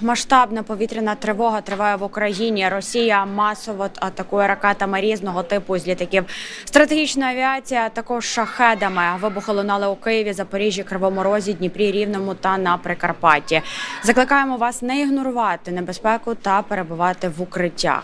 Масштабна повітряна тривога триває в Україні. Росія масово атакує ракетами різного типу з літаків. Стратегічна авіація також шахедами. Вибухи лунали у Києві, Запоріжжі, Кривому Розі, Дніпрі, Рівному та на Прикарпатті. Закликаємо вас не ігнорувати небезпеку та перебувати в укриттях.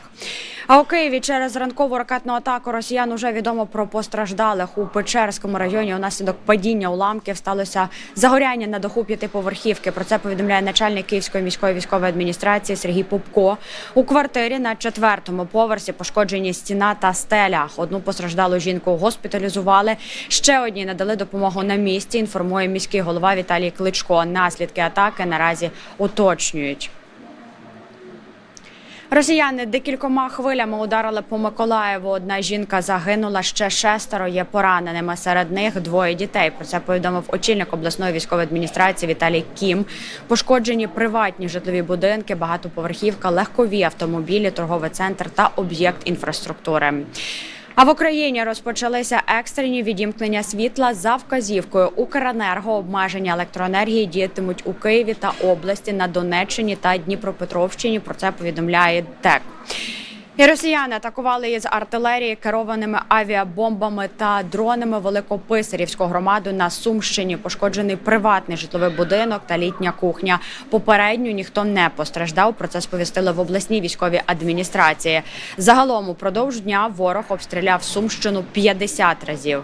А у Києві через ранкову ракетну атаку росіян уже відомо про постраждалих у Печерському районі. Унаслідок падіння уламків сталося загоряння на даху п'ятиповерхівки. Про це повідомляє начальник Київської міської військової адміністрації Сергій Попко. У квартирі на четвертому поверсі пошкоджені стіна та стеля. Одну постраждалу жінку госпіталізували. Ще одній надали допомогу на місці. Інформує міський голова Віталій Кличко. Наслідки атаки наразі уточнюють. Росіяни декількома хвилями ударили по Миколаєву. Одна жінка загинула, ще шестеро є пораненими. Серед них двоє дітей. Про це повідомив очільник обласної військової адміністрації Віталій Кім. Пошкоджені приватні житлові будинки, багатоповерхівка, легкові автомобілі, торговий центр та об'єкт інфраструктури. А в Україні розпочалися екстрені відімкнення світла за вказівкою Укренерго. Обмеження електроенергії діятимуть у Києві та області на Донеччині та Дніпропетровщині. Про це повідомляє ТЕК. І росіяни атакували із артилерії керованими авіабомбами та дронами Великописарівську громаду на Сумщині. Пошкоджений приватний житловий будинок та літня кухня. Попередньо ніхто не постраждав. Про це сповістили в обласній військовій адміністрації. Загалом упродовж дня ворог обстріляв Сумщину 50 разів.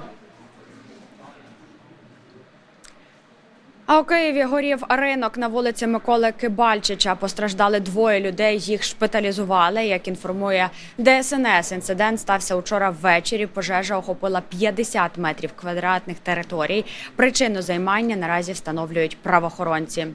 А у Києві горів ринок на вулиці Миколи Кибальчича. Постраждали двоє людей. Їх шпиталізували. Як інформує ДСНС, інцидент стався учора ввечері. Пожежа охопила 50 метрів квадратних територій. Причину займання наразі встановлюють правоохоронці.